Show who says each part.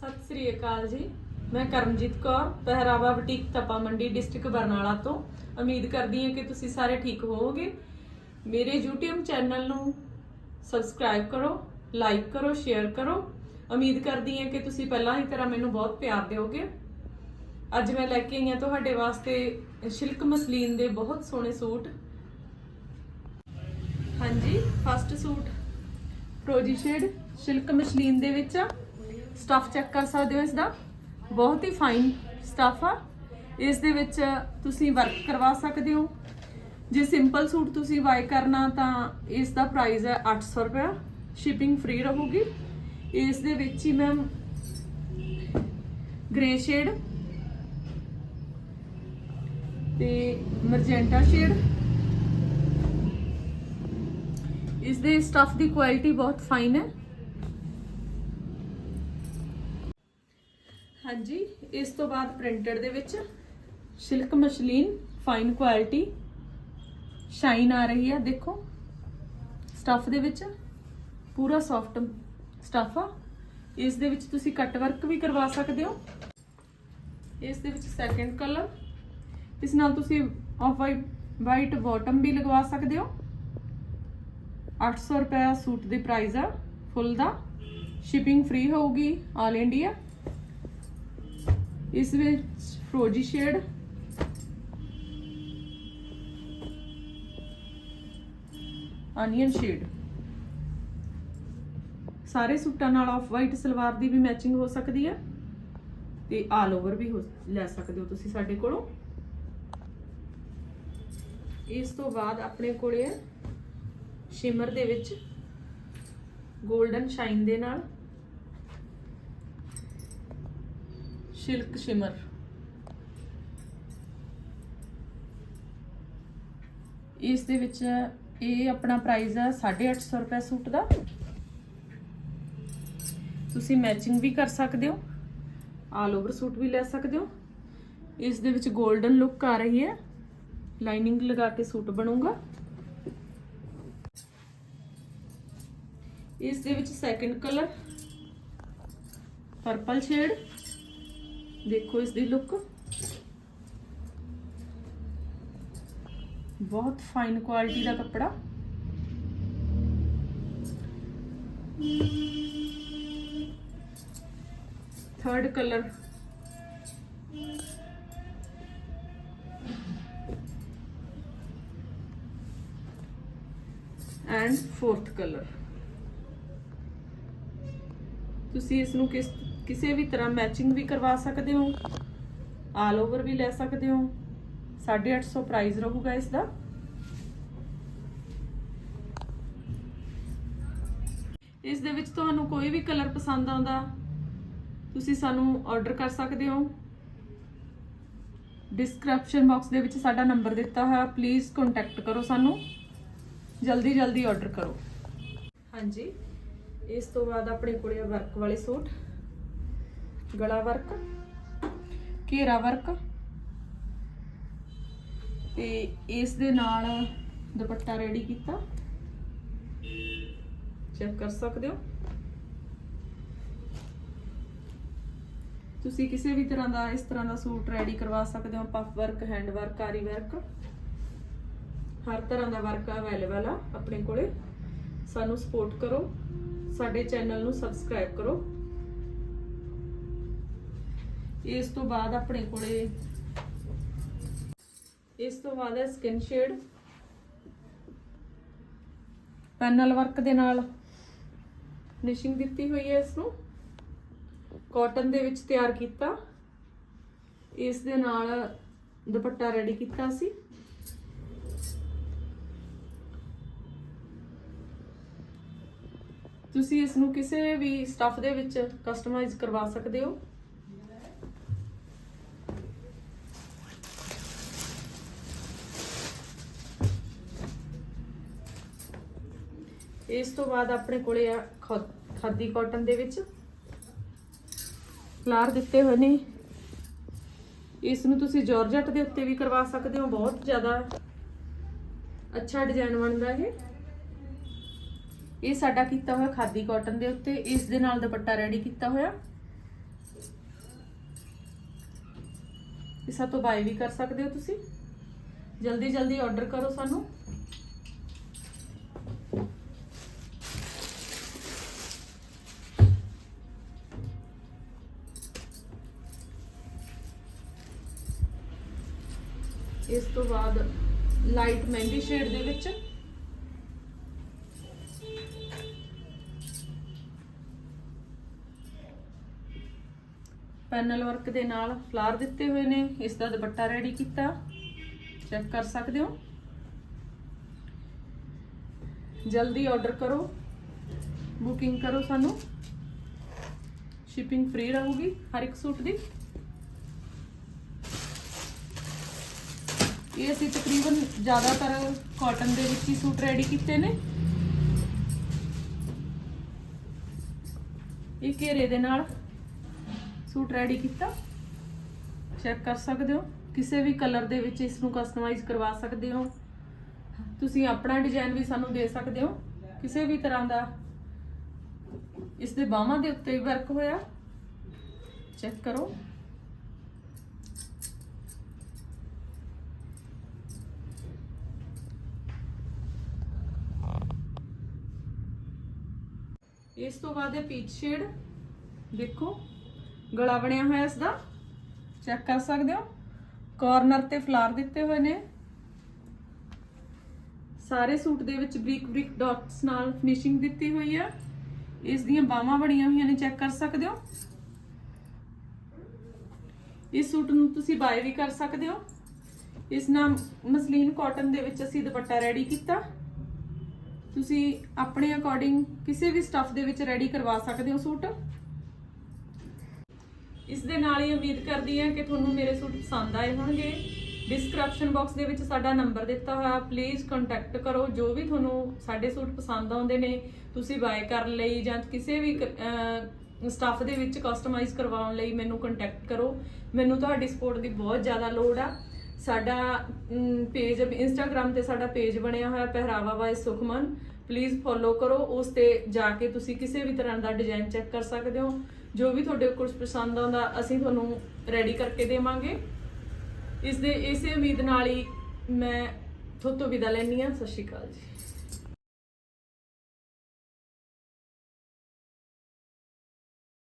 Speaker 1: ਸਤਿ ਸ੍ਰੀ ਅਕਾਲ ਜੀ। ਮੈਂ ਕਰਮਜੀਤ ਕੌਰ, ਪਹਿਰਾਵਾ ਬੁਟੀਕ ਤਪਾ ਮੰਡੀ, ਡਿਸਟ੍ਰਿਕਟ ਬਰਨਾਲਾ ਤੋਂ। ਉਮੀਦ ਕਰਦੀ ਹਾਂ ਕਿ ਤੁਸੀਂ ਸਾਰੇ ਠੀਕ ਹੋਵੋਗੇ। ਮੇਰੇ YouTube ਚੈਨਲ ਨੂੰ ਸਬਸਕ੍ਰਾਈਬ ਕਰੋ ਲਾਈਕ ਕਰੋ ਸ਼ੇਅਰ ਕਰੋ। ਉਮੀਦ ਕਰਦੀ ਹਾਂ ਕਿ ਤੁਸੀਂ ਪਹਿਲਾਂ ਹੀ ਤਰ੍ਹਾਂ ਮੈਨੂੰ ਬਹੁਤ ਪਿਆਰ ਦਿਓਗੇ। ਅੱਜ ਮੈਂ ਲੈ ਕੇ ਆਈ ਹਾਂ ਤੁਹਾਡੇ ਵਾਸਤੇ ਸ਼ਿਲਕ ਮਸਲੀਨ ਦੇ ਬਹੁਤ ਸੋਹਣੇ ਸੂਟ। ਹਾਂਜੀ ਫਸਟ ਸੂਟ। ਫਰੋਜੀ ਸ਼ੇਡ ਸ਼ਿਲਕ ਮਸ਼ਲੀਨ ਦੇ ਵਿੱਚ ਆ। ਸਟਫ ਚੈੱਕ ਕਰ ਸਕਦੇ ਹੋ ਇਸ ਦਾ ਬਹੁਤ ਹੀ ਫਾਈਨ ਸਟਫ ਆ। ਇਸ ਦੇ ਵਿੱਚ ਤੁਸੀਂ ਵਰਕ ਕਰਵਾ ਸਕਦੇ ਹੋ। ਜੇ ਸਿੰਪਲ ਸੂਟ ਤੁਸੀਂ ਬਾਈ ਕਰਨਾ ਤਾਂ ਇਸ ਦਾ ਪ੍ਰਾਈਸ ਹੈ 800 ਰੁਪਏ ਸ਼ਿਪਿੰਗ ਫ੍ਰੀ ਰਹੂਗੀ। ਇਸ ਦੇ ਵਿੱਚ ਹੀ ਮੈਮ ਗ੍ਰੇ ਸ਼ੇਡ ਤੇ ਮਰਜੈਂਟਾ ਸ਼ੇਡ ਇਸ ਦੇ ਸਟਫ ਦੀ ਕੁਆਲਿਟੀ ਬਹੁਤ ਫਾਈਨ ਹੈ। ਹਾਂਜੀ, ਇਸ ਤੋਂ ਬਾਅਦ ਪ੍ਰਿੰਟਡ ਦੇ ਵਿੱਚ silk muslin fine quality shine ਆ ਰਹੀ ਹੈ, ਦੇਖੋ। ਸਟਫ ਦੇ ਵਿੱਚ ਪੂਰਾ ਸੌਫਟ ਸਟਫ ਆ। ਇਸ ਦੇ ਵਿੱਚ ਤੁਸੀਂ ਕੱਟ ਵਰਕ ਵੀ ਕਰਵਾ ਸਕਦੇ ਹੋ। ਇਸ ਦੇ ਵਿੱਚ ਸੈਕੰਡ ਕਲਰ ਇਸ ਨਾਲ ਤੁਸੀਂ ਆਫ ਵਾਈਟ ਵਾਈਟ ਬਾਟਮ ਵੀ ਲਗਵਾ ਸਕਦੇ ਹੋ। 800 ਰੁਪਏ ਸੂਟ ਦੇ ਪ੍ਰਾਈਸ ਆ ਫੁੱਲ ਦਾ। ਸ਼ਿਪਿੰਗ ਫ੍ਰੀ ਹੋਊਗੀ ਆਲ ਇੰਡੀਆ ਇਸ ਵਿੱਚ ਫਰੋਜੀ ਸ਼ੇਡ। Onion shade. ਸਾਰੇ ਸੂਟਾਂ ਨਾਲ ਆਫ ਵਾਈਟ ਸਲਵਾਰ ਦੀ ਵੀ ਮੈਚਿੰਗ ਹੋ ਸਕਦੀ ਹੈ ਤੇ ਆਲ ਓਵਰ ਵੀ ਹੋ- ਲੈ ਸਕਦੇ ਹੋ ਤੁਸੀਂ ਸਾਡੇ ਕੋਲੋਂ। ਇਸ ਤੋਂ ਬਾਅਦ ਆਪਣੇ ਕੋਲੇ ਹੈ ਸ਼ਿਮਰ ਦੇ ਵਿੱਚ 골ਡਨ ਸ਼ਾਈਨ ਦੇ ਨਾਲ। ਸ਼ਿਲਕ ਸ਼ਿਮਰ ਇਸ ਦੇ ਵਿੱਚ ਇਹ ਆਪਣਾ ਪ੍ਰਾਈਸ ਹੈ 850 ਰੁਪਏ ਸੂਟ ਦਾ। ਤੁਸੀਂ ਮੈਚਿੰਗ ਵੀ ਕਰ ਸਕਦੇ ਹੋ ਆਲ ਓਵਰ ਸੂਟ ਵੀ ਲੈ ਸਕਦੇ ਹੋ। ਇਸ ਦੇ ਵਿੱਚ 골ਡਨ ਲੁੱਕ ਆ ਰਹੀ ਹੈ ਲਾਈਨਿੰਗ ਲਗਾ ਕੇ ਸੂਟ ਬਣੂਗਾ। ਇਸ ਦੇ ਵਿੱਚ ਸੈਕੰਡ ਕਲਰ ਪਰਪਲ ਸ਼ੇਡ ਦੇਖੋ ਇਸ ਦੀ ਲੁੱਕ ਬਹੁਤ ਫਾਈਨ ਕੁਆਲਿਟੀ ਦਾ ਕੱਪੜਾ। Third colour and fourth colour ਤੁਸੀਂ ਇਸ ਨੂੰ ਕਿਸ ਕਿਸੇ ਵੀ ਤਰ੍ਹਾਂ ਮੈਚਿੰਗ ਵੀ ਕਰਵਾ ਸਕਦੇ ਹੋ। ਆਲ ਓਵਰ ਵੀ ਲੈ ਸਕਦੇ ਹੋ। 850 ਪ੍ਰਾਈਸ ਰਹੂਗਾ ਇਸ ਦਾ। ਇਸ ਦੇ ਵਿੱਚ ਤੁਹਾਨੂੰ ਕੋਈ ਵੀ ਕਲਰ ਪਸੰਦ ਆਉਂਦਾ, ਤੁਸੀਂ ਸਾਨੂੰ ਆਰਡਰ ਕਰ ਸਕਦੇ ਹੋ। ਡਿਸਕ੍ਰਿਪਸ਼ਨ ਬਾਕਸ ਦੇ ਵਿੱਚ ਸਾਡਾ ਨੰਬਰ ਦਿੱਤਾ ਹੋਇਆ ਪਲੀਜ਼ ਕੰਟੈਕਟ ਕਰੋ ਸਾਨੂੰ। ਜਲਦੀ ਜਲਦੀ ਆਰਡਰ ਕਰੋ। ਹਾਂਜੀ, ਇਸ ਤੋਂ ਬਾਅਦ ਆਪਣੇ ਕੋਲੇ ਵਰਕ ਵਾਲੇ ਸੂਟ। ਗਲਾ ਵਰਕ, ਘੇਰਾ ਵਰਕ, ਤੇ ਇਸ ਦੇ ਨਾਲ ਦੁਪੱਟਾ ਰੈਡੀ ਕੀਤਾ। ਚੈੱਕ ਕਰ ਸਕਦੇ ਹੋ? ਤੁਸੀਂ ਕਿਸੇ ਵੀ ਤਰ੍ਹਾਂ ਦਾ, ਇਸ ਤਰ੍ਹਾਂ ਦਾ ਸੂਟ ਰੈਡੀ ਕਰਵਾ ਸਕਦੇ ਹੋ ਪਫ ਵਰਕ ਹੈਂਡ ਵਰਕ ਆਰੀ ਵਰਕ ਹਰ ਤਰ੍ਹਾਂ ਦਾ ਵਰਕ ਅਵੇਲੇਬਲ ਆ, ਆਪਣੇ ਕੋਲੇ। ਸਾਨੂੰ ਸਪੋਰਟ ਕਰੋ। ਸਾਡੇ ਚੈਨਲ ਨੂੰ ਸਬਸਕ੍ਰਾਈਬ ਕਰੋ। ਇਸ ਤੋਂ ਬਾਅਦ ਆਪਣੇ ਕੋਲੇ ਇਸ ਤੋਂ ਬਾਅਦ ਹੈ ਸਕਿਨ ਸ਼ੇਡ ਪੈਨਲ ਵਰਕ ਦੇ ਨਾਲ ਫਿਨਿਸ਼ਿੰਗ ਦਿੱਤੀ ਹੋਈ ਹੈ ਇਸ ਨੂੰ ਕਾਟਨ ਦੇ ਵਿੱਚ ਤਿਆਰ ਕੀਤਾ। ਇਸ ਦੇ ਨਾਲ ਦੁਪੱਟਾ ਰੈਡੀ ਕੀਤਾ ਸੀ। ਤੁਸੀਂ ਇਸ ਨੂੰ ਕਿਸੇ ਵੀ ਸਟੱਫ ਦੇ ਵਿੱਚ ਕਸਟਮਾਈਜ਼ ਕਰਵਾ ਸਕਦੇ ਹੋ। ਇਸ ਤੋਂ ਬਾਅਦ ਆਪਣੇ ਕੋਲੇ ਆ ਖਾਦੀ ਕਾਟਨ ਦੇ ਵਿੱਚ। ਫਲਾਰ ਦਿੱਤੇ ਹੋਏ ਨੇ। ਇਸ ਨੂੰ ਤੁਸੀਂ ਜੋਰਜਟ ਦੇ ਉੱਤੇ ਵੀ ਕਰਵਾ ਸਕਦੇ ਹੋ। ਬਹੁਤ ਜ਼ਿਆਦਾ ਅੱਛਾ ਡਿਜ਼ਾਈਨ ਬਣਦਾ ਹੈ ਇਹ ਸਾਡਾ ਕੀਤਾ ਹੋਇਆ ਖਾਦੀ ਕਾਟਨ ਦੇ ਉੱਤੇ। ਇਸ ਦੇ ਨਾਲ ਦੁਪੱਟਾ ਰੈਡੀ ਕੀਤਾ ਹੋਇਆ। ਇਸ ਤੋਂ ਬਾਈ ਵੀ ਕਰ ਸਕਦੇ ਹੋ ਤੁਸੀਂ। ਜਲਦੀ ਜਲਦੀ ਆਰਡਰ ਕਰੋ ਸਾਨੂੰ। ਇਸ ਤੋਂ ਬਾਅਦ ਲਾਈਟ ਮਹਿੰਦੀ ਸ਼ੇਡ ਦੇ ਵਿੱਚ। ਪੈਨਲ ਵਰਕ ਦੇ ਨਾਲ ਫਲਾਰ ਦਿੱਤੇ ਹੋਏ ਨੇ। ਇਸ ਦਾ ਦੁਪੱਟਾ ਰੈਡੀ ਕੀਤਾ। ਚੈੱਕ ਕਰ ਸਕਦੇ ਹੋ। ਜਲਦੀ ਆਰਡਰ ਕਰੋ। ਬੁਕਿੰਗ ਕਰੋ ਸਾਨੂੰ। ਸ਼ਿਪਿੰਗ ਫ੍ਰੀ ਰਹੂਗੀ ਹਰ ਇੱਕ ਸੂਟ ਦੀ। ਇਹ ਅਸੀਂ ਤਕਰੀਬਨ ਜ਼ਿਆਦਾਤਰ ਕਾਟਨ ਦੇ ਵਿੱਚ ਹੀ ਸੂਟ ਰੈਡੀ ਕੀਤੇ ਨੇ। ਇਹ ਘੇਰੇ ਦੇ ਨਾਲ ਸੂਟ ਰੈਡੀ ਕੀਤਾ। ਚੈੱਕ ਕਰ ਸਕਦੇ ਹੋ। ਕਿਸੇ ਵੀ ਕਲਰ ਦੇ ਵਿੱਚ ਇਸ ਨੂੰ ਕਸਟਮਾਈਜ਼ ਕਰਵਾ ਸਕਦੇ ਹੋ। ਤੁਸੀਂ ਆਪਣਾ ਡਿਜ਼ਾਈਨ ਵੀ ਸਾਨੂੰ ਦੇ ਸਕਦੇ ਹੋ। ਕਿਸੇ ਵੀ ਤਰ੍ਹਾਂ ਦਾ ਇਸ ਦੇ ਬਾਹਾਂ ਦੇ ਉੱਤੇ ਵਰਕ ਹੋਇਆ। ਚੈੱਕ ਕਰੋ। ਇਸ ਤੋਂ ਬਾਅਦ ਹੈ ਪੀਚ ਸ਼ੇਡ ਦੇਖੋ, ਗਲਾ ਬਣਿਆ ਹੋਇਆ ਇਸ ਦਾ। ਚੈੱਕ ਕਰ ਸਕਦੇ ਹੋ? ਕਾਰਨਰ ਤੇ ਫਲਾਰ ਦਿੱਤੇ ਹੋਏ ਨੇ। ਸਾਰੇ ਸੂਟ ਦੇ ਵਿੱਚ ਬਰੀਕ ਬਰੀਕ ਡਾਟਸ ਨਾਲ ਫਿਨਿਸ਼ਿੰਗ ਦਿੱਤੀ ਹੋਈ ਹੈ ਇਸ ਦੀਆਂ ਬਾਹਾਂ ਬਣੀਆਂ ਹੋਈਆਂ ਨੇ ਚੈੱਕ ਕਰ ਸਕਦੇ ਹੋ? ਇਸ ਸੂਟ ਨੂੰ ਤੁਸੀਂ ਬਾਏ ਵੀ ਕਰ ਸਕਦੇ ਹੋ। ਇਸ ਨਾਲ ਮਸਲੀਨ ਕਾਟਨ ਦੇ ਵਿੱਚ ਅਸੀਂ ਦੁਪੱਟਾ ਰੈਡੀ ਕੀਤਾ। ਤੁਸੀਂ ਆਪਣੇ ਅਕੋਰਡਿੰਗ ਕਿਸੇ ਵੀ ਸਟੱਫ ਦੇ ਵਿੱਚ ਰੈਡੀ ਕਰਵਾ ਸਕਦੇ ਹੋ ਸੂਟ? ਇਸ ਦੇ ਨਾਲ ਹੀ ਉਮੀਦ ਕਰਦੀ ਹਾਂ ਕਿ ਤੁਹਾਨੂੰ ਮੇਰੇ ਸੂਟ ਪਸੰਦ ਆਏ ਹੋਣਗੇ। ਡਿਸਕ੍ਰਿਪਸ਼ਨ ਬਾਕਸ ਦੇ ਵਿੱਚ ਸਾਡਾ ਨੰਬਰ ਦਿੱਤਾ ਹੋਇਆ। ਪਲੀਜ਼ ਕੰਟੈਕਟ ਕਰੋ। ਜੋ ਵੀ ਤੁਹਾਨੂੰ ਸਾਡੇ ਸੂਟ ਪਸੰਦ ਆਉਂਦੇ ਨੇ, ਤੁਸੀਂ ਬਾਏ ਕਰਨ ਲਈ ਜਾਂ ਕਿਸੇ ਵੀ ਸਟੱਫ ਦੇ ਵਿੱਚ ਕਸਟਮਾਈਜ਼ ਕਰਵਾਉਣ ਲਈ ਮੈਨੂੰ ਕੰਟੈਕਟ ਕਰੋ। ਮੈਨੂੰ ਤੁਹਾਡੀ ਸਪੋਰਟ ਦੀ ਬਹੁਤ ਜ਼ਿਆਦਾ ਲੋੜ ਆ। ਸਾਡਾ ਪੇਜ ਇੰਸਟਾਗ੍ਰam ਤੇ ਸਾਡਾ ਪੇਜ ਬਣਿਆ ਹੋਇਆ ਪਹਿਰਾਵਾ ਬਾਈ ਸੁਖਮਨ। ਪਲੀਜ਼ ਫੋਲੋ ਕਰੋ, ਉਸ ਤੇ ਜਾ ਕੇ ਤੁਸੀਂ ਕਿਸੇ ਵੀ ਤਰ੍ਹਾਂ ਦਾ ਡਿਜ਼ਾਈਨ ਚੈੱਕ ਕਰ ਸਕਦੇ ਹੋ। ਜੋ ਵੀ ਤੁਹਾਡੇ ਕੋਲ ਪਸੰਦ ਆਉਂਦਾ, ਅਸੀਂ ਤੁਹਾਨੂੰ ਰੈਡੀ ਕਰਕੇ ਦੇਵਾਂਗੇ। ਇਸ ਦੇ, ਇਸੇ ਉਮੀਦ ਨਾਲ ਹੀ ਮੈਂ ਤੁਹਾਡੇ ਤੋਂ ਵਿਦਾ ਲੈਣੀ ਆ ਸਤਿ ਸ਼੍ਰੀ ਅਕਾਲ ਜੀ।